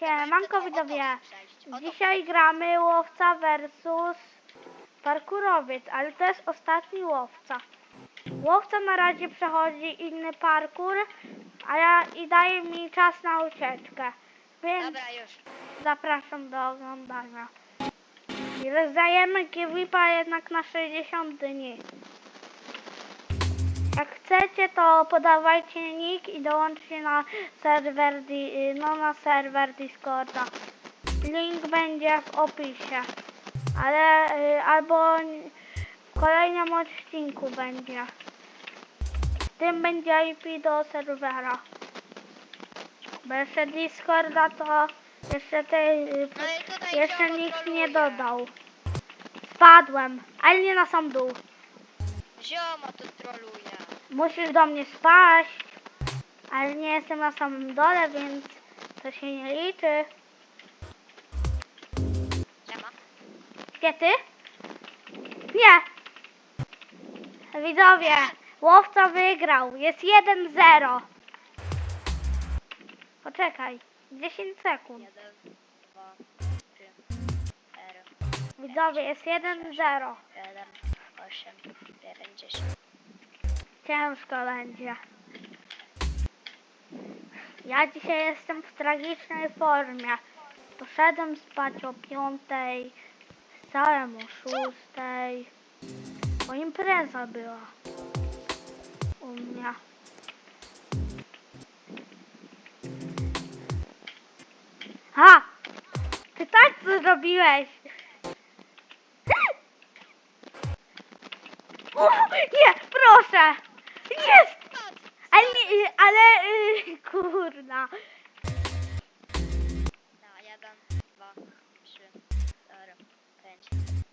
Siemanko widzowie. Dzisiaj gramy łowca versus parkurowiec, ale to jest ostatni łowca. Łowca na razie przechodzi inny parkur, a ja i daje mi czas na ucieczkę. Więc Dobra, już. zapraszam do oglądania. I rozdajemy kiwipa jednak na 60 dni. Chcecie, to podawajcie nick i dołączcie na serwer, no, na serwer Discorda. Link będzie w opisie. Ale y, albo w kolejnym odcinku będzie. W tym będzie IP do serwera. Bo jeszcze Discorda to jeszcze tej No jeszcze nikt nie dodał. Spadłem, ale nie na sam dół. Ziomo tu troluje. Musisz do mnie spaść, ale nie jestem na samym dole, więc to się nie liczy. Siema. Gdzie ty? Nie! Widzowie, łowca wygrał. Jest 1-0. Poczekaj, 10 sekund. Jeden, dwa, trzy, cztery, Widzowie, jest 1-0. siedem, osiem, dziewięć, dziesięć. Ciężko będzie. Ja dzisiaj jestem w tragicznej formie. Poszedłem spać o piątej, wstałem o szóstej, bo impreza była u mnie. Ha! Ty tak co zrobiłeś? O, nie, proszę! Jest! Ale, ale, kurna. No, jeden, dwa, trzy, cztery, pięć,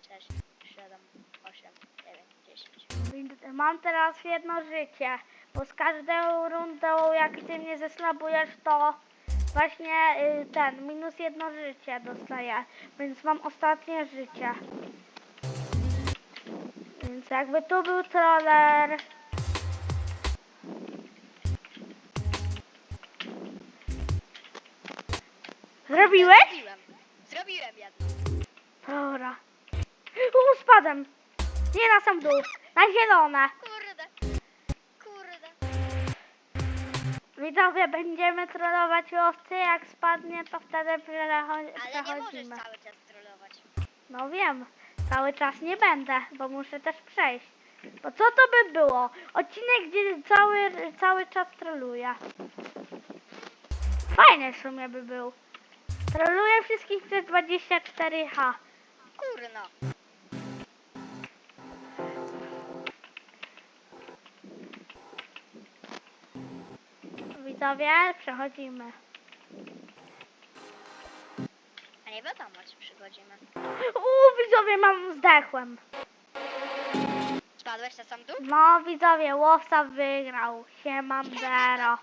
sześć, siedem, osiem, dziewięć, dziesięć. Mam teraz jedno życie, bo z każdą rundą, jak ty mnie zeslabujesz, to właśnie y, ten, minus jedno życie dostaję, więc mam ostatnie życie. Więc jakby tu był troller... Zrobiłeś? Zrobiłem. Zrobiłem jedno. Dobra. U, spadłem. Nie na sam dół, na zielone. Kurde. Kurde. Widzowie, będziemy trollować łowcy, jak spadnie, to wtedy przecho- Ale nie możesz przechodzimy. cały czas trollować. No wiem, cały czas nie będę, bo muszę też przejść. Bo co to by było? Odcinek, gdzie cały, cały czas troluję. Fajny w sumie by był. Troluję wszystkich przez 24H. Kurno. Widzowie, przechodzimy. A nie wiadomo, czy przychodzimy. Uuu, widzowie, mam zdechłem. Spadłeś na sam dół? No widzowie, łowca wygrał. Siemam zero.